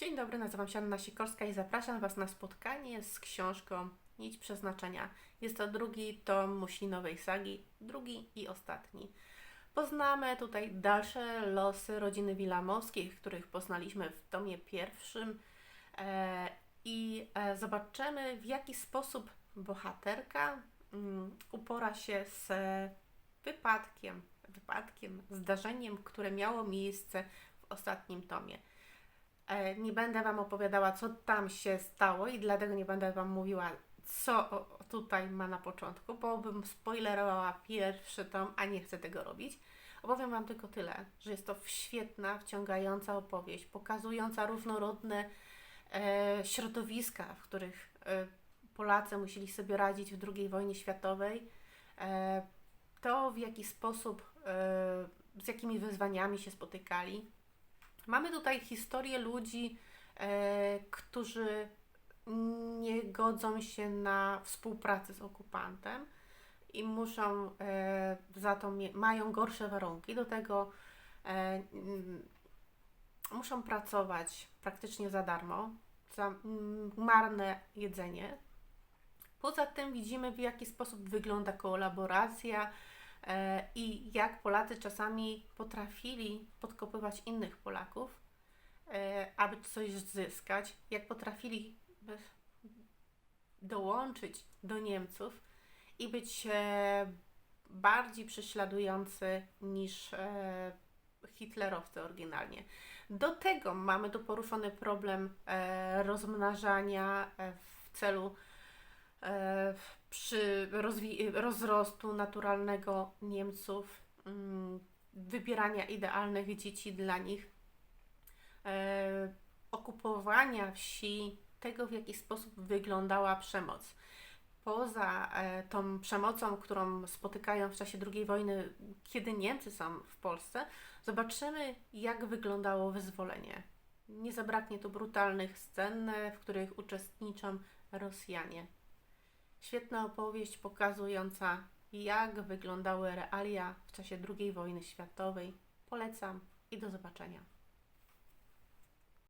Dzień dobry, nazywam się Anna Sikorska i zapraszam Was na spotkanie z książką Nić Przeznaczenia. Jest to drugi tom Muślinowej sagi, drugi i ostatni. Poznamy tutaj dalsze losy rodziny Wilamowskich, których poznaliśmy w tomie pierwszym e, i e, zobaczymy w jaki sposób bohaterka mm, upora się z wypadkiem, wypadkiem, zdarzeniem, które miało miejsce w ostatnim tomie. E, Nie będę Wam opowiadała, co tam się stało i dlatego nie będę Wam mówiła, co tutaj ma na początku, bo bym spoilerowała pierwszy tom, a nie chcę tego robić. Opowiem Wam tylko tyle, że jest to świetna, wciągająca opowieść, pokazująca różnorodne e, środowiska, w których e, Polacy musieli sobie radzić w II wojnie światowej. E, to, w jaki sposób, e, z jakimi wyzwaniami się spotykali. Mamy tutaj historię ludzi, e, którzy nie godzą się na współpracę z okupantem i muszą e, za to mają gorsze warunki. Do tego e, mm, muszą pracować praktycznie za darmo, za mm, marne jedzenie. Poza tym widzimy, w jaki sposób wygląda kolaboracja i jak Polacy czasami potrafili podkopywać innych Polaków, e, aby coś zyskać, jak potrafili e, dołączyć do Niemców i być e, bardziej prześladujący niż e, hitlerowcy oryginalnie. Do tego mamy tu poruszony problem e, rozmnażania e, w celu e, przy rozrostu naturalnego Niemców, mm, wybierania idealnych dzieci dla nich, e, okupowania wsi, tego w jaki sposób wyglądała przemoc. Poza e, tą przemocą, którą spotykają w czasie II wojny, kiedy Niemcy są w Polsce, zobaczymy, jak wyglądało wyzwolenie. Nie zabraknie tu brutalnych scen, w których uczestniczą Rosjanie. Świetna opowieść pokazująca, jak wyglądały realia w czasie II wojny światowej. Polecam i do zobaczenia.